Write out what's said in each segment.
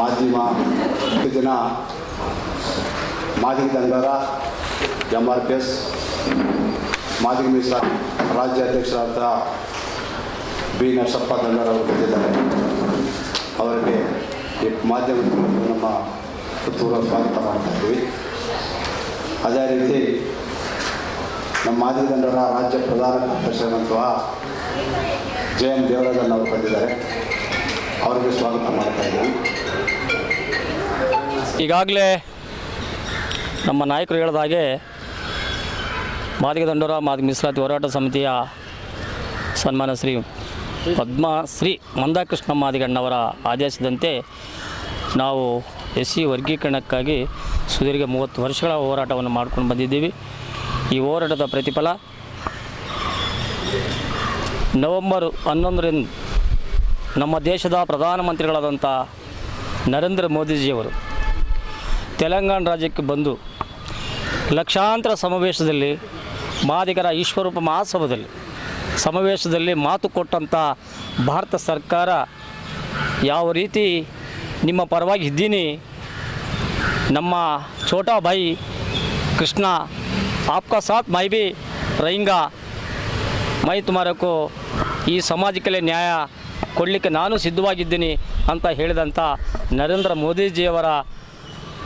ಮಾಧ್ಯಮ ದಿನ Madiga ದಂಗಾರ M R P S Madiga ಮೀಸಲ ರಾಜ್ಯ ಅಧ್ಯಕ್ಷರಾದ ಬಿ ನರಸಪ್ಪ ದಂಗಾರ ಅವರು ಬಂದಿದ್ದಾರೆ ಅವರಿಗೆ ಈ ಮಾಧ್ಯಮದ ನಮ್ಮ ಪುತ್ತೂರ ಸ್ವಾಗತ ಮಾಡ್ತಾ ಇದ್ದೀವಿ. ಅದೇ ರೀತಿ ನಮ್ಮ ಮಾದಿಗ ದಂಡರ ರಾಜ್ಯ ಪ್ರಧಾನ ಕಾರ್ಯದರ್ಶಿಯಾದಂತಹ ಜೆ ಎಂ ದೇವರಾಜನ್ ಅವರು ಬಂದಿದ್ದಾರೆ. ಅವರಿಗೆ ಸ್ವಾಗತ ಮಾಡ್ತಾ ಇದ್ದೀವಿ. ಈಗಾಗಲೇ ನಮ್ಮ ನಾಯಕರು ಹೇಳಿದ ಹಾಗೆ ಮಾದಿಗ ದಂಡೋರ, ಮಾದಿಗ ಮೀಸಲಾತಿ ಹೋರಾಟ ಸಮಿತಿಯ ಸನ್ಮಾನ ಶ್ರೀ ಪದ್ಮಶ್ರೀ ಮಂದಾಕೃಷ್ಣ ಮಾದಿಗಣ್ಣವರ ಆದೇಶದಂತೆ ನಾವು ಎಸ್ ಸಿ ವರ್ಗೀಕರಣಕ್ಕಾಗಿ ಸುದೀರ್ಘ ಮೂವತ್ತು ವರ್ಷಗಳ ಹೋರಾಟವನ್ನು ಮಾಡ್ಕೊಂಡು ಬಂದಿದ್ದೀವಿ. ಈ ಹೋರಾಟದ ಪ್ರತಿಫಲ ನವೆಂಬರ್ ಹನ್ನೊಂದರಿಂದ ನಮ್ಮ ದೇಶದ ಪ್ರಧಾನಮಂತ್ರಿಗಳಾದಂಥ ನರೇಂದ್ರ ಮೋದಿಜಿಯವರು ತೆಲಂಗಾಣ ರಾಜ್ಯಕ್ಕೆ ಬಂದು ಲಕ್ಷಾಂತರ ಸಮಾವೇಶದಲ್ಲಿ ಮಾದಿಗರ ಈಶ್ವರೂಪ ಮಹಾಸಭದಲ್ಲಿ ಸಮಾವೇಶದಲ್ಲಿ ಮಾತು ಕೊಟ್ಟಂಥ ಭಾರತ ಸರ್ಕಾರ ಯಾವ ರೀತಿ ನಿಮ್ಮ ಪರವಾಗಿ ಇದ್ದೀನಿ, ನಮ್ಮ ಛೋಟಾ ಭಾಯಿ ಕೃಷ್ಣ, ಆಪ್ಕ ಸಾತ್ ಮೈ ಬಿ ರೈಂಗಾ, ಮೈ ತುಮಾರಕ್ಕೂ ಈ ಸಮಾಜಕ್ಕೆ ನ್ಯಾಯ ಕೊಡಲಿಕ್ಕೆ ನಾನು ಸಿದ್ಧವಾಗಿದ್ದೀನಿ ಅಂತ ಹೇಳಿದಂಥ ನರೇಂದ್ರ ಮೋದಿಜಿಯವರ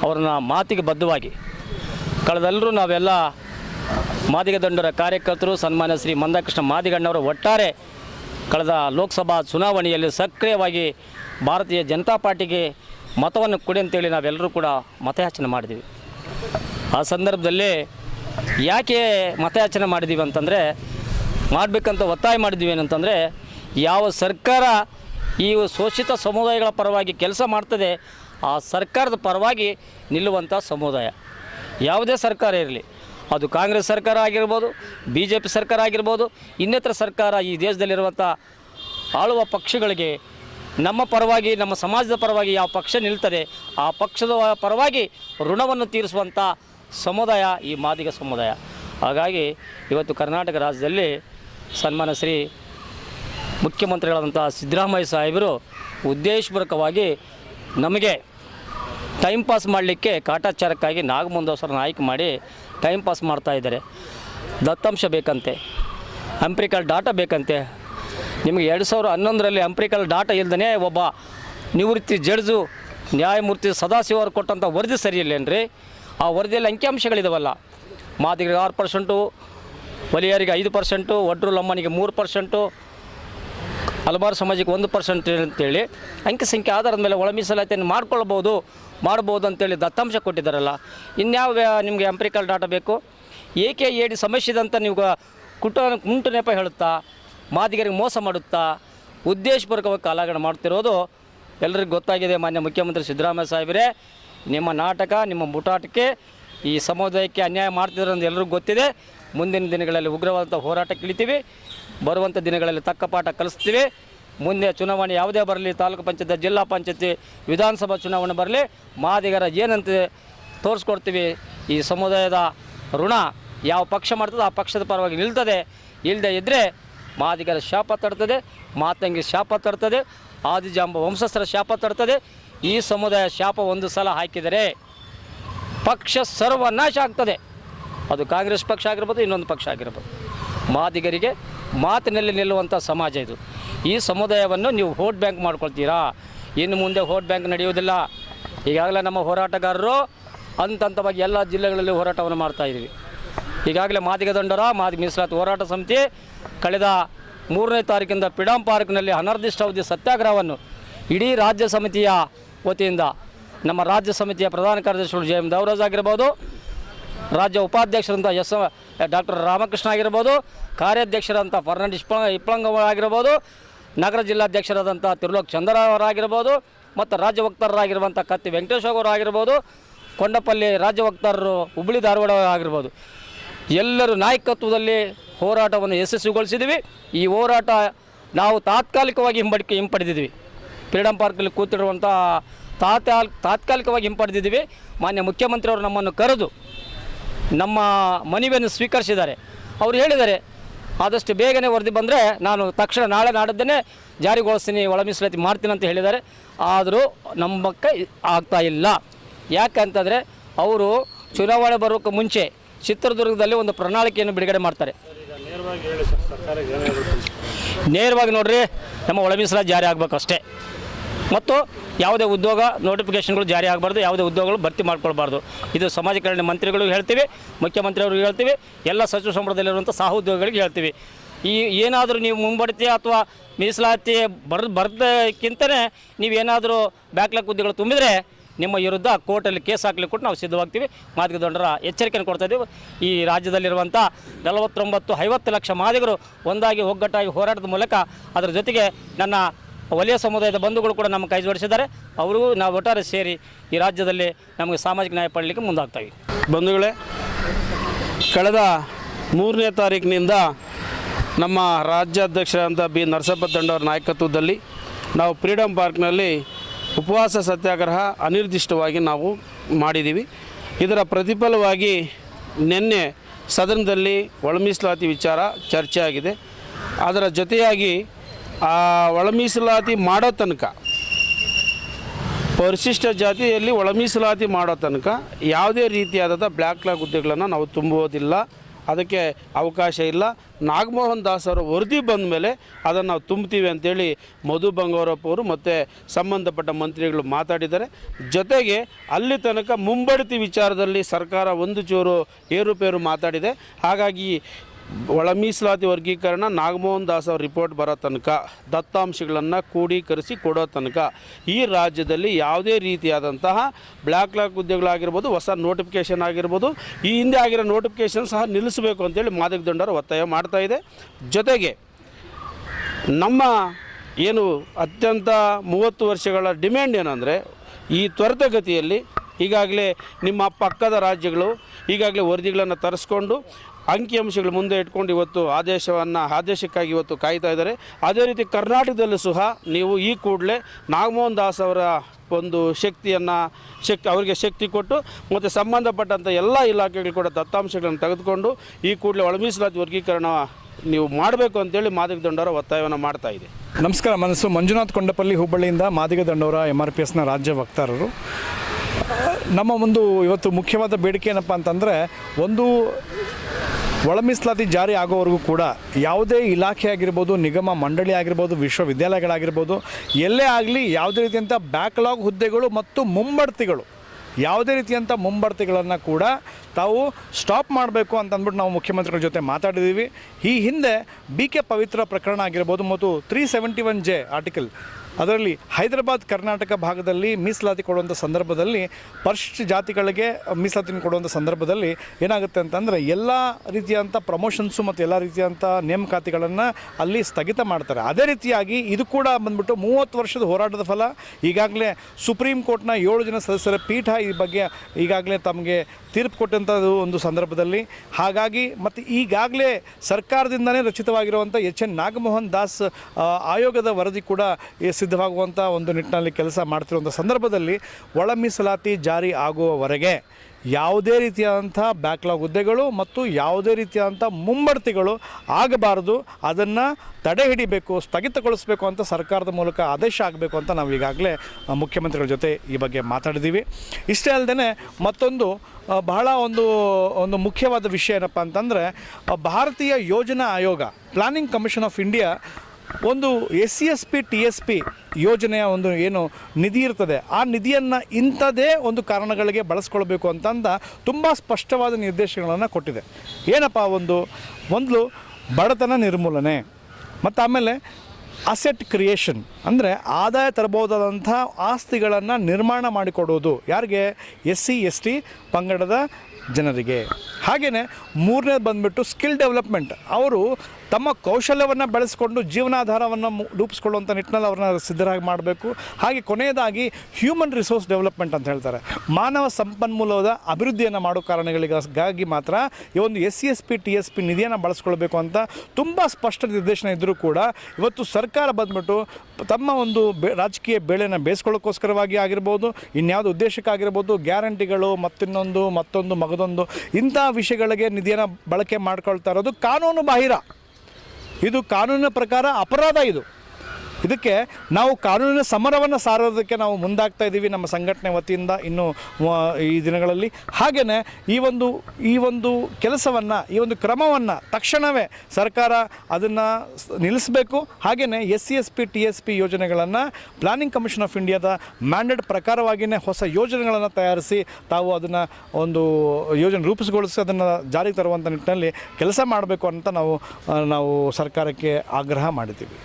ಅವ್ರನ್ನ ಮಾತಿಗೆ ಬದ್ಧವಾಗಿ. ಕಳೆದೆಲ್ಲರೂ ನಾವೆಲ್ಲ ಮಾದಿಗ ದಂಡರ ಕಾರ್ಯಕರ್ತರು, ಸನ್ಮಾನ್ಯ ಶ್ರೀ ಮಂದಕೃಷ್ಣ ಮಾದಿಗಣ್ಣವರು ಒಟ್ಟಾರೆ ಕಳೆದ ಲೋಕಸಭಾ ಚುನಾವಣೆಯಲ್ಲಿ ಸಕ್ರಿಯವಾಗಿ ಭಾರತೀಯ ಜನತಾ ಪಾರ್ಟಿಗೆ ಮತವನ್ನು ಕೊಡಿ ಅಂತೇಳಿ ನಾವೆಲ್ಲರೂ ಕೂಡ ಮತಯಾಚನೆ ಮಾಡಿದ್ದೀವಿ ಆ ಸಂದರ್ಭದಲ್ಲಿ ಯಾಕೆ ಮತಯಾಚನೆ ಮಾಡಿದ್ದೀವಿ ಅಂತಂದರೆ, ಮಾಡಬೇಕಂತ ಒತ್ತಾಯ ಮಾಡಿದ್ದೀವಿ ಏನಂತಂದರೆ, ಯಾವ ಸರ್ಕಾರ ಈ ಶೋಷಿತ ಸಮುದಾಯಗಳ ಪರವಾಗಿ ಕೆಲಸ ಮಾಡ್ತದೆ ಆ ಸರ್ಕಾರದ ಪರವಾಗಿ ನಿಲ್ಲುವಂಥ ಸಮುದಾಯ. ಯಾವುದೇ ಸರ್ಕಾರ ಇರಲಿ, ಅದು ಕಾಂಗ್ರೆಸ್ ಸರ್ಕಾರ ಆಗಿರ್ಬೋದು ಬಿ ಜೆ ಪಿ ಸರ್ಕಾರ ಆಗಿರ್ಬೋದು, ಇನ್ನಿತರ ಸರ್ಕಾರ ಈ ದೇಶದಲ್ಲಿರುವಂಥ ಆಳುವ ಪಕ್ಷಗಳಿಗೆ ನಮ್ಮ ಪರವಾಗಿ, ನಮ್ಮ ಸಮಾಜದ ಪರವಾಗಿ ಯಾವ ಪಕ್ಷ ನಿಲ್ತದೆ, ಆ ಪಕ್ಷದ ಪರವಾಗಿ ಋಣವನ್ನು ತೀರಿಸುವಂಥ ಸಮುದಾಯ ಈ ಮಾದಿಗ ಸಮುದಾಯ. ಹಾಗಾಗಿ ಇವತ್ತು ಕರ್ನಾಟಕ ರಾಜ್ಯದಲ್ಲಿ ಸನ್ಮಾನ ಶ್ರೀ ಮುಖ್ಯಮಂತ್ರಿಗಳಾದಂಥ ಸಿದ್ದರಾಮಯ್ಯ ಸಾಹೇಬರು ಉದ್ದೇಶಪೂರ್ವಕವಾಗಿ ನಮಗೆ ಟೈಮ್ ಪಾಸ್ ಮಾಡಲಿಕ್ಕೆ ಕಾಟಾಚಾರಕ್ಕಾಗಿ ನಾಗಮಂದೋಸರನ್ನ ಆಯ್ಕೆ ಮಾಡಿ ಟೈಮ್ ಪಾಸ್ ಮಾಡ್ತಾ ಇದ್ದಾರೆ. ದತ್ತಾಂಶ ಬೇಕಂತೆ ಅಂಪ್ರಿಕಲ್ ಡಾಟಾ ಬೇಕಂತೆ. ನಿಮಗೆ ಎರಡು ಸಾವಿರ ಹನ್ನೊಂದರಲ್ಲಿ ಅಂಪ್ರಿಕಲ್ ಡಾಟಾ ಇಲ್ದೇ ಒಬ್ಬ ನಿವೃತ್ತಿ ಜಡ್ಜು, ನ್ಯಾಯಮೂರ್ತಿ ಸದಾಶಿವರು ಕೊಟ್ಟಂಥ ವರದಿ ಸರಿಯಿಲ್ಲೇನ್ರಿ ಆ ವರದಿಯಲ್ಲಿ ಅಂಕಿಅಂಶಗಳಿದಾವಲ್ಲ, ಮಾದಿಗರಿಗೆ ಆರು ಪರ್ಸೆಂಟು ವಲಿಯರಿಗೆ ಐದು ಪರ್ಸೆಂಟು ಒಡ್ರು ಲಮ್ಮನಿಗೆ ಮೂರು ಪರ್ಸೆಂಟು ಹಲವಾರು ಸಮಾಜಕ್ಕೆ ಒಂದು ಪರ್ಸೆಂಟ್ ಅಂತೇಳಿ ಅಂಕಿ ಸಂಖ್ಯೆ ಆಧಾರದ ಮೇಲೆ ಒಳ ಮೀಸಲಾತಿಯನ್ನು ಮಾಡ್ಕೊಳ್ಬೋದು, ಮಾಡ್ಬೋದು ಅಂತೇಳಿ ದತ್ತಾಂಶ ಕೊಟ್ಟಿದ್ದಾರಲ್ಲ. ಇನ್ಯಾವ ನಿಮಗೆ ಎಂಪ್ರಿಕಲ್ ಡಾಟಾ ಬೇಕು? ಏಕೆ ಏಡಿ ಸಮಸ್ಯೆ ಇದೆ ಅಂತ ನೀವು ಕುಟ, ಕುಂಟು ನೆಪ ಹೇಳುತ್ತಾ? ಮಾದಿಗರಿಗೆ ಮೋಸ ಮಾಡುತ್ತಾ? ಉದ್ದೇಶಪೂರ್ವಕವಾಗಿ ಕಾಲಾಗಣ ಮಾಡ್ತಿರೋದು ಎಲ್ಲರಿಗೂ ಗೊತ್ತಾಗಿದೆ ಮಾನ್ಯ ಮುಖ್ಯಮಂತ್ರಿ ಸಿದ್ದರಾಮಯ್ಯ ಸಾಹೇಬರೇ. ನಿಮ್ಮ ನಾಟಕ, ನಿಮ್ಮ ಮುಟಾಟಕ್ಕೆ ಈ ಸಮುದಾಯಕ್ಕೆ ಅನ್ಯಾಯ ಮಾಡ್ತಿದ್ರು ಅಂತ ಎಲ್ಲರಿಗೂ ಗೊತ್ತಿದೆ. ಮುಂದಿನ ದಿನಗಳಲ್ಲಿ ಉಗ್ರವಾದಂಥ ಹೋರಾಟಕ್ಕೆ ಇಳಿತೀವಿ. ಬರುವಂಥ ದಿನಗಳಲ್ಲಿ ತಕ್ಕ ಪಾಠ ಕಲಿಸ್ತೀವಿ. ಮುಂದೆ ಚುನಾವಣೆ ಯಾವುದೇ ಬರಲಿ, ತಾಲೂಕು ಪಂಚಾಯತ್, ಜಿಲ್ಲಾ ಪಂಚಾಯತಿ, ವಿಧಾನಸಭಾ ಚುನಾವಣೆ ಬರಲಿ, ಮಾದಿಗರ ಏನಂತ ತೋರಿಸ್ಕೊಡ್ತೀವಿ. ಈ ಸಮುದಾಯದ ಋಣ ಯಾವ ಪಕ್ಷ ಮಾಡ್ತದೆ ಆ ಪಕ್ಷದ ಪರವಾಗಿ ನಿಲ್ತದೆ. ಇಲ್ಲದೆ ಇದ್ದರೆ ಮಾದಿಗರ ಶಾಪ ತಡ್ತದೆ, ಮಾತಂಗಿ ಶಾಪ ತಡ್ತದೆ, ಆದಿಜಾಂಬ ವಂಶಸ್ಥರ ಶಾಪ ತಡ್ತದೆ. ಈ ಸಮುದಾಯ ಶಾಪ ಒಂದು ಸಲ ಹಾಕಿದರೆ ಪಕ್ಷ ಸರ್ವನಾಶ ಆಗ್ತದೆ. ಅದು ಕಾಂಗ್ರೆಸ್ ಪಕ್ಷ ಆಗಿರ್ಬೋದು, ಇನ್ನೊಂದು ಪಕ್ಷ ಆಗಿರ್ಬೋದು. ಮಾದಿಗರಿಗೆ ಮಾತಿನಲ್ಲಿ ನಿಲ್ಲುವಂಥ ಸಮಾಜ ಇದು. ಈ ಸಮುದಾಯವನ್ನು ನೀವು ವೋಟ್ ಬ್ಯಾಂಕ್ ಮಾಡ್ಕೊಳ್ತೀರಾ? ಇನ್ನು ಮುಂದೆ ವೋಟ್ ಬ್ಯಾಂಕ್ ನಡೆಯುವುದಿಲ್ಲ. ಈಗಾಗಲೇ ನಮ್ಮ ಹೋರಾಟಗಾರರು ಹಂತ ಹಂತವಾಗಿ ಎಲ್ಲ ಜಿಲ್ಲೆಗಳಲ್ಲಿ ಹೋರಾಟವನ್ನು ಮಾಡ್ತಾ ಇದ್ದೀವಿ. ಈಗಾಗಲೇ ಮಾದಿಗ ದಂಡರ, ಮಾದಿ ಮೀಸಲಾತಿ ಹೋರಾಟ ಸಮಿತಿ ಕಳೆದ ಮೂರನೇ ತಾರೀಕಿಂದ ಪಿಡಾಂ ಪಾರ್ಕ್ನಲ್ಲಿ ಅನಿರ್ದಿಷ್ಟಾವಧಿ ಸತ್ಯಾಗ್ರಹವನ್ನು ಇಡೀ ರಾಜ್ಯ ಸಮಿತಿಯ ವತಿಯಿಂದ ನಮ್ಮ ರಾಜ್ಯ ಸಮಿತಿಯ ಪ್ರಧಾನ ಕಾರ್ಯದರ್ಶಿಗಳು ಜೆ ಎಂ ದೇವರಾಜ್ ಆಗಿರ್ಬೋದು ರಾಜ್ಯ ಉಪಾಧ್ಯಕ್ಷರಂಥ ಎಸ್ ಡಾಕ್ಟರ್ ರಾಮಕೃಷ್ಣ ಆಗಿರ್ಬೋದು ಕಾರ್ಯಾಧ್ಯಕ್ಷರಂಥ ಫರ್ನಾಂಡಿಸ್ ಇಪ್ಪ ಇಪ್ಪಳಂಗವರಾಗಿರ್ಬೋದು ನಗರ ಜಿಲ್ಲಾಧ್ಯಕ್ಷರಾದಂಥ ತಿರುಲೋಕ್ ಚಂದ್ರ ಅವರಾಗಿರ್ಬೋದು ಮತ್ತು ರಾಜ್ಯ ವಕ್ತಾರರಾಗಿರುವಂಥ ಕತ್ತಿ ವೆಂಕಟೇಶ್ ಅವರು ಆಗಿರ್ಬೋದು ಕೊಂಡಪಲ್ಲಿ ರಾಜ್ಯ ವಕ್ತಾರರು ಹುಬ್ಬಳ್ಳಿ ಧಾರವಾಡ ಆಗಿರ್ಬೋದು ಎಲ್ಲರೂ ನಾಯಕತ್ವದಲ್ಲಿ ಹೋರಾಟವನ್ನು ಯಶಸ್ವಿಗೊಳಿಸಿದ್ವಿ. ಈ ಹೋರಾಟ ನಾವು ತಾತ್ಕಾಲಿಕವಾಗಿ ಹಿಂಪಡಿಕೆ, ಹಿಂಪಡೆದಿದ್ವಿ. ಫ್ರೀಡಮ್ ಪಾರ್ಕಲ್ಲಿ ಕೂತಿರುವಂಥ ತಾತ್ಕಾಲ್, ತಾತ್ಕಾಲಿಕವಾಗಿ ಹಿಂಪಡೆದಿದ್ದೀವಿ ಮಾನ್ಯ ಮುಖ್ಯಮಂತ್ರಿಯವರು ನಮ್ಮನ್ನು ಕರೆದು ನಮ್ಮ ಮನವಿಯನ್ನು ಸ್ವೀಕರಿಸಿದ್ದಾರೆ. ಅವರು ಹೇಳಿದ್ದಾರೆ, ಆದಷ್ಟು ಬೇಗನೆ ವರದಿ ಬಂದರೆ ನಾನು ತಕ್ಷಣ ನಾಳೆ ನಾಡದ್ದನ್ನೇ ಜಾರಿಗೊಳಿಸ್ತೀನಿ, ಒಳ ಮೀಸಲಾತಿ ಮಾಡ್ತೀನಿ ಅಂತ ಹೇಳಿದ್ದಾರೆ. ಆದರೂ ನಂಬಕ್ಕೆ ಆಗ್ತಾ ಇಲ್ಲ. ಯಾಕಂತಂದರೆ ಅವರು ಚುನಾವಣೆ ಬರೋಕ್ಕೆ ಮುಂಚೆ ಚಿತ್ರದುರ್ಗದಲ್ಲಿ ಒಂದು ಪ್ರಣಾಳಿಕೆಯನ್ನು ಬಿಡುಗಡೆ ಮಾಡ್ತಾರೆ. ನೇರವಾಗಿ ನೋಡ್ರಿ, ನಮ್ಮ ಒಳ ಮೀಸಲಾತಿ ಜಾರಿ ಆಗಬೇಕು ಅಷ್ಟೇ ಮತ್ತು ಯಾವುದೇ ಉದ್ಯೋಗ ನೋಟಿಫಿಕೇಷನ್ಗಳು ಜಾರಿ ಆಗಬಾರ್ದು, ಯಾವುದೇ ಉದ್ಯೋಗಗಳು ಭರ್ತಿ ಮಾಡ್ಕೊಳ್ಬಾರ್ದು. ಇದು ಸಮಾಜ ಕಲ್ಯಾಣ ಮಂತ್ರಿಗಳು ಹೇಳ್ತೀವಿ ಮುಖ್ಯಮಂತ್ರಿಯವ್ರಿಗೆ ಹೇಳ್ತೀವಿ, ಎಲ್ಲ ಸಚಿವ ಸಂಪುಟದಲ್ಲಿರುವಂಥ ಸಹ ಉದ್ಯೋಗಗಳಿಗೆ ಹೇಳ್ತೀವಿ. ಈ ಏನಾದರೂ ನೀವು ಮುಂಬಡ್ತಿ ಅಥವಾ ಮೀಸಲಾತಿ ಬರ್ ಬರ್ದಕ್ಕಿಂತಲೇ ನೀವೇನಾದರೂ ಬ್ಯಾಕ್ಲಾಗ್ ಹುದ್ದೆಗಳು ತುಂಬಿದರೆ ನಿಮ್ಮ ವಿರುದ್ಧ ಕೋರ್ಟಲ್ಲಿ ಕೇಸ್ ಹಾಕ್ಲಿಕ್ಕೆ ಕೊಟ್ಟು ನಾವು ಸಿದ್ಧವಾಗ್ತೀವಿ. ಮಾದಿಗ ದೊಡ್ಡರ ಎಚ್ಚರಿಕೆಯನ್ನು ಕೊಡ್ತಾ ಇದ್ದೀವಿ. ಈ ರಾಜ್ಯದಲ್ಲಿರುವಂಥ ನಲವತ್ತೊಂಬತ್ತು ಐವತ್ತು ಲಕ್ಷ ಮಾದಿಗರು ಒಂದಾಗಿ ಒಗ್ಗಟ್ಟಾಗಿ ಹೋರಾಟದ ಮೂಲಕ ಅದರ ಜೊತೆಗೆ ನನ್ನ ವಲಯ ಸಮುದಾಯದ ಬಂಧುಗಳು ಕೂಡ ನಮ್ಮ ಕೈ ಜೋಡಿಸಿದ್ದಾರೆ. ಅವರು ನಾವು ಒಟ್ಟಾರೆ ಸೇರಿ ಈ ರಾಜ್ಯದಲ್ಲಿ ನಮಗೆ ಸಾಮಾಜಿಕ ನ್ಯಾಯ ಪಡಲಿಕ್ಕೆ ಮುಂದಾಗ್ತಾವೆ. ಬಂಧುಗಳೇ, ಕಳೆದ ಮೂರನೇ ತಾರೀಕಿನಿಂದ ನಮ್ಮ ರಾಜ್ಯಾಧ್ಯಕ್ಷರಾದಂಥ ಬಿ. ನರಸಪ್ಪ ದಂಡವರ ನಾಯಕತ್ವದಲ್ಲಿ ನಾವು ಫ್ರೀಡಮ್ ಪಾರ್ಕ್ನಲ್ಲಿ ಉಪವಾಸ ಸತ್ಯಾಗ್ರಹ ಅನಿರ್ದಿಷ್ಟವಾಗಿ ನಾವು ಮಾಡಿದ್ದೀವಿ. ಇದರ ಪ್ರತಿಫಲವಾಗಿ ನಿನ್ನೆ ಸದನದಲ್ಲಿ ಒಳಮೀಸಲಾತಿ ವಿಚಾರ ಚರ್ಚೆ ಆಗಿದೆ ಅದರ ಜೊತೆಯಾಗಿ ಆ ಒಳ ಮೀಸಲಾತಿ ಮಾಡೋ ತನಕ, ಪರಿಶಿಷ್ಟ ಜಾತಿಯಲ್ಲಿ ಒಳ ಮೀಸಲಾತಿ ಮಾಡೋ ತನಕ ಯಾವುದೇ ರೀತಿಯಾದಂಥ ಬ್ಲ್ಯಾಕ್ ಲಾಗ್ ಹುದ್ದೆಗಳನ್ನು ನಾವು ತುಂಬುವುದಿಲ್ಲ. ಅದಕ್ಕೆ ಅವಕಾಶ ಇಲ್ಲ. ನಾಗಮೋಹನ್ ದಾಸ್ ಅವರು ವರದಿ ಬಂದ ಮೇಲೆ ಅದನ್ನು ನಾವು ತುಂಬ್ತೀವಿ ಅಂತೇಳಿ ಮಧು ಬಂಗಾರಪ್ಪ ಅವರು ಮತ್ತು ಸಂಬಂಧಪಟ್ಟ ಮಂತ್ರಿಗಳು ಮಾತಾಡಿದ್ದಾರೆ. ಜೊತೆಗೆ ಅಲ್ಲಿ ತನಕ ಮುಂಬಡ್ತಿ ವಿಚಾರದಲ್ಲಿ ಸರ್ಕಾರ ಒಂದು ಚೂರು ಏರುಪೇರು ಮಾತಾಡಿದೆ. ಹಾಗಾಗಿ ಒಳ ಮೀಸಲಾತಿ ವರ್ಗೀಕರಣ ನಾಗಮೋಹನ್ ದಾಸ್ ಅವ್ರ ರಿಪೋರ್ಟ್ ಬರೋ ತನಕ, ದತ್ತಾಂಶಗಳನ್ನು ಕ್ರೋಢೀಕರಿಸಿ ಕೊಡೋ ತನಕ ಈ ರಾಜ್ಯದಲ್ಲಿ ಯಾವುದೇ ರೀತಿಯಾದಂತಹ ಬ್ಲ್ಯಾಕ್ ಲಾಕ್ ಹುದ್ದೆಗಳಾಗಿರ್ಬೋದು, ಹೊಸ ನೋಟಿಫಿಕೇಷನ್ ಆಗಿರ್ಬೋದು, ಈ ಹಿಂದೆ ಆಗಿರೋ ನೋಟಿಫಿಕೇಷನ್ ಸಹ ನಿಲ್ಲಿಸಬೇಕು ಅಂತೇಳಿ ಮಾದಕ ದಂಡರು ಒತ್ತಾಯ ಮಾಡ್ತಾ ಇದೆ. ಜೊತೆಗೆ ನಮ್ಮ ಏನು ಅತ್ಯಂತ ಮೂವತ್ತು ವರ್ಷಗಳ ಡಿಮ್ಯಾಂಡ್ ಏನಂದರೆ, ಈ ತ್ವರಿತಗತಿಯಲ್ಲಿ ಈಗಾಗಲೇ ನಿಮ್ಮ ಪಕ್ಕದ ರಾಜ್ಯಗಳು, ಈಗಾಗಲೇ ವರದಿಗಳನ್ನು ತರಿಸ್ಕೊಂಡು ಅಂಕಿಅಂಶಗಳು ಮುಂದೆ ಇಟ್ಕೊಂಡು ಇವತ್ತು ಆದೇಶವನ್ನು, ಆದೇಶಕ್ಕಾಗಿ ಇವತ್ತು ಕಾಯ್ತಾ ಇದ್ದಾರೆ. ಅದೇ ರೀತಿ ಕರ್ನಾಟಕದಲ್ಲೂ ಸಹ ನೀವು ಈ ಕೂಡಲೇ ನಾಗಮೋಹನ್ ದಾಸ್ ಅವರ ಒಂದು ಶಕ್ತಿಯನ್ನು ಶಕ್ತಿ ಅವರಿಗೆ ಶಕ್ತಿ ಕೊಟ್ಟು ಮತ್ತು ಸಂಬಂಧಪಟ್ಟಂಥ ಎಲ್ಲ ಇಲಾಖೆಗಳು ಕೂಡ ದತ್ತಾಂಶಗಳನ್ನು ತೆಗೆದುಕೊಂಡು ಈ ಕೂಡಲೇ ಒಳಮೀಸಲಾತಿ ವರ್ಗೀಕರಣ ನೀವು ಮಾಡಬೇಕು ಅಂತೇಳಿ ಮಾದಿಗ ದಂಡವರ ಒತ್ತಾಯವನ್ನು ಮಾಡ್ತಾ ಇದೆ. ನಮಸ್ಕಾರ, ಮನಸ್ಸು ಮಂಜುನಾಥ್ ಕೊಂಡಪಲ್ಲಿ ಹುಬ್ಬಳ್ಳಿಯಿಂದ ಮಾದಿಗ ದಂಡವರ ಎಂ ಆರ್ ಪಿ ಎಸ್ನ ರಾಜ್ಯ ವಕ್ತಾರರು. ನಮ್ಮ ಒಂದು ಇವತ್ತು ಮುಖ್ಯವಾದ ಬೇಡಿಕೆ ಏನಪ್ಪ ಅಂತಂದರೆ, ಒಂದು ಒಳ ಮೀಸಲಾತಿ ಜಾರಿ ಆಗೋವರೆಗೂ ಕೂಡ ಯಾವುದೇ ಇಲಾಖೆ ಆಗಿರ್ಬೋದು ನಿಗಮ ಮಂಡಳಿ ಆಗಿರ್ಬೋದು, ವಿಶ್ವವಿದ್ಯಾಲಯಗಳಾಗಿರ್ಬೋದು, ಎಲ್ಲೇ ಆಗಲಿ ಯಾವುದೇ ರೀತಿಯಂಥ ಬ್ಯಾಕ್ಲಾಗ್ ಹುದ್ದೆಗಳು ಮತ್ತು ಮುಂಬಡ್ತಿಗಳು, ಯಾವುದೇ ರೀತಿಯಂಥ ಮುಂಬಡ್ತಿಗಳನ್ನು ಕೂಡ ತಾವು ಸ್ಟಾಪ್ ಮಾಡಬೇಕು ಅಂತಂದ್ಬಿಟ್ಟು ನಾವು ಮುಖ್ಯಮಂತ್ರಿಗಳ ಜೊತೆ ಮಾತಾಡಿದ್ದೀವಿ. ಈ ಹಿಂದೆ ಬಿ ಕೆ ಪವಿತ್ರ ಪ್ರಕರಣ ಆಗಿರ್ಬೋದು ಮತ್ತು three seventy one J article ಅದರಲ್ಲಿ ಹೈದರಾಬಾದ್ ಕರ್ನಾಟಕ ಭಾಗದಲ್ಲಿ ಮೀಸಲಾತಿ ಕೊಡುವಂಥ ಸಂದರ್ಭದಲ್ಲಿ ಪರಿಶಿಷ್ಟ ಜಾತಿಗಳಿಗೆ ಮೀಸಲಾತಿ ಕೊಡುವಂಥ ಸಂದರ್ಭದಲ್ಲಿ ಏನಾಗುತ್ತೆ ಅಂತಂದರೆ ಎಲ್ಲ ರೀತಿಯಂಥ ಪ್ರಮೋಷನ್ಸು ಮತ್ತು ಎಲ್ಲ ರೀತಿಯಂಥ ನೇಮಕಾತಿಗಳನ್ನು ಅಲ್ಲಿ ಸ್ಥಗಿತ ಮಾಡ್ತಾರೆ. ಅದೇ ರೀತಿಯಾಗಿ ಇದು ಕೂಡ ಬಂದ್ಬಿಟ್ಟು ಮೂವತ್ತು ವರ್ಷದ ಹೋರಾಟದ ಫಲ. ಈಗಾಗಲೇ ಸುಪ್ರೀಂ ಕೋರ್ಟ್ನ ಏಳು ಜನ ಸದಸ್ಯರ ಪೀಠ ಈ ಬಗ್ಗೆ ಈಗಾಗಲೇ ತಮಗೆ ತೀರ್ಪು ಕೊಟ್ಟಂಥದ್ದು ಒಂದು ಸಂದರ್ಭದಲ್ಲಿ. ಹಾಗಾಗಿ ಮತ್ತು ಈಗಾಗಲೇ ಸರ್ಕಾರದಿಂದನೇ ರಚಿತವಾಗಿರುವಂಥ ಎಚ್ ಎನ್ ನಾಗಮೋಹನ್ ದಾಸ್ ಆಯೋಗದ ವರದಿ ಕೂಡ ಈ ಸಿದ್ಧವಾಗುವಂಥ ಒಂದು ನಿಟ್ಟಿನಲ್ಲಿ ಕೆಲಸ ಮಾಡ್ತಿರುವಂಥ ಸಂದರ್ಭದಲ್ಲಿ ಒಳ ಮೀಸಲಾತಿ ಜಾರಿ ಆಗುವವರೆಗೆ ಯಾವುದೇ ರೀತಿಯಾದಂಥ ಬ್ಯಾಕ್ಲಾಗ್ ಹುದ್ದೆಗಳು ಮತ್ತು ಯಾವುದೇ ರೀತಿಯಾದಂಥ ಮುಂಬಡ್ತಿಗಳು ಆಗಬಾರದು. ಅದನ್ನು ತಡೆ ಹಿಡಿಬೇಕು, ಸ್ಥಗಿತಗೊಳಿಸಬೇಕು ಅಂತ ಸರ್ಕಾರದ ಮೂಲಕ ಆದೇಶ ಆಗಬೇಕು ಅಂತ ನಾವು ಈಗಾಗಲೇ ಮುಖ್ಯಮಂತ್ರಿಗಳ ಜೊತೆ ಈ ಬಗ್ಗೆ ಮಾತಾಡಿದ್ದೀವಿ ಇಷ್ಟೇ ಅಲ್ಲದೆ ಮತ್ತೊಂದು ಬಹಳ ಒಂದು ಒಂದು ಮುಖ್ಯವಾದ ವಿಷಯ ಏನಪ್ಪ ಅಂತಂದರೆ ಭಾರತೀಯ ಯೋಜನಾ ಆಯೋಗ ಪ್ಲಾನಿಂಗ್ ಕಮಿಷನ್ ಆಫ್ ಇಂಡಿಯಾ ಒಂದು S C S P T S P ಯೋಜನೆಯ ಒಂದು ಏನು ನಿಧಿ ಇರ್ತದೆ. ಆ ನಿಧಿಯನ್ನು ಇಂಥದೇ ಒಂದು ಕಾರಣಗಳಿಗೆ ಬಳಸ್ಕೊಳ್ಬೇಕು ಅಂತಂದ ತುಂಬ ಸ್ಪಷ್ಟವಾದ ನಿರ್ದೇಶನಗಳನ್ನು ಕೊಟ್ಟಿದೆ. ಏನಪ್ಪ ಒಂದು? ಮೊದಲು ಬಡತನ ನಿರ್ಮೂಲನೆ, ಮತ್ತು ಆಮೇಲೆ ಅಸೆಟ್ ಕ್ರಿಯೇಷನ್ ಅಂದರೆ ಆದಾಯ ತರಬಹುದಾದಂಥ ಆಸ್ತಿಗಳನ್ನು ನಿರ್ಮಾಣ ಮಾಡಿಕೊಡೋದು. ಯಾರಿಗೆ? ಎಸ್ ಸಿ ಎಸ್ ಟಿ ಪಂಗಡದ ಜನರಿಗೆ. ಹಾಗೆಯೇ ಮೂರನೇದು ಬಂದುಬಿಟ್ಟು ಸ್ಕಿಲ್ ಡೆವಲಪ್ಮೆಂಟ್. ಅವರು ತಮ್ಮ ಕೌಶಲ್ಯವನ್ನು ಬೆಳೆಸ್ಕೊಂಡು ಜೀವನಾಧಾರವನ್ನು ರೂಪಿಸ್ಕೊಳ್ಳುವಂಥ ನಿಟ್ಟಿನಲ್ಲಿ ಅವ್ರನ್ನ ಸಿದ್ಧರಾಗಿ ಮಾಡಬೇಕು. ಹಾಗೆ ಕೊನೆಯದಾಗಿ ಹ್ಯೂಮನ್ ರಿಸೋರ್ಸ್ ಡೆವಲಪ್ಮೆಂಟ್ ಅಂತ ಹೇಳ್ತಾರೆ. ಮಾನವ ಸಂಪನ್ಮೂಲದ ಅಭಿವೃದ್ಧಿಯನ್ನು ಮಾಡೋ ಕಾರಣಗಳಿಗಾಗಿ ಮಾತ್ರ ಈ ಒಂದು S C S P T S P ನಿಧಿಯನ್ನು ಬಳಸ್ಕೊಳ್ಬೇಕು ಅಂತ ತುಂಬ ಸ್ಪಷ್ಟ ನಿರ್ದೇಶನ ಇದ್ದರೂ ಕೂಡ ಇವತ್ತು ಸರ್ಕಾರ ಬಂದ್ಬಿಟ್ಟು ತಮ್ಮ ಒಂದು ರಾಜಕೀಯ ಬೇಳೆನ ಬೇಯಿಸ್ಕೊಳ್ಳೋಕ್ಕೋಸ್ಕರವಾಗಿ ಆಗಿರ್ಬೋದು, ಇನ್ಯಾವುದು ಉದ್ದೇಶಕ್ಕಾಗಿರ್ಬೋದು, ಗ್ಯಾರಂಟಿಗಳು ಮತ್ತಿನ್ನೊಂದು, ಮತ್ತೊಂದು, ಮಗದೊಂದು ಇಂಥ ವಿಷಯಗಳಿಗೆ ನಿಧಿಯನ್ನು ಬಳಕೆ ಮಾಡ್ಕೊಳ್ತಾ ಇರೋದು ಕಾನೂನು ಬಾಹಿರ. ಇದು ಕಾನೂನಿನ ಪ್ರಕಾರ ಅಪರಾಧ ಇದು. ಇದಕ್ಕೆ ನಾವು ಕಾನೂನಿನ ಸಮರವನ್ನು ಸಾರೋದಕ್ಕೆ ನಾವು ಮುಂದಾಗ್ತಾ ಇದ್ದೀವಿ ನಮ್ಮ ಸಂಘಟನೆ ವತಿಯಿಂದ ಇನ್ನು ಈ ದಿನಗಳಲ್ಲಿ. ಹಾಗೆಯೇ ಈ ಒಂದು ಈ ಒಂದು ಕೆಲಸವನ್ನು, ಈ ಒಂದು ಕ್ರಮವನ್ನು ತಕ್ಷಣವೇ ಸರ್ಕಾರ ಅದನ್ನು ನಿಲ್ಲಿಸಬೇಕು ಹಾಗೆಯೇ S C S P T S P ಯೋಜನೆಗಳನ್ನು ಪ್ಲಾನಿಂಗ್ ಕಮಿಷನ್ ಆಫ್ ಇಂಡಿಯಾದ ಮ್ಯಾಂಡೇಟ್ ಪ್ರಕಾರವಾಗಿಯೇ ಹೊಸ ಯೋಜನೆಗಳನ್ನು ತಯಾರಿಸಿ ತಾವು ಅದನ್ನು ಒಂದು ಯೋಜನೆ ರೂಪಿಸಿಗೊಳಿಸಿ ಅದನ್ನು ಜಾರಿಗೆ ತರುವಂಥ ನಿಟ್ಟಿನಲ್ಲಿ ಕೆಲಸ ಮಾಡಬೇಕು ಅಂತ ನಾವು ನಾವು ಸರ್ಕಾರಕ್ಕೆ ಆಗ್ರಹ ಮಾಡಿದ್ದೀವಿ.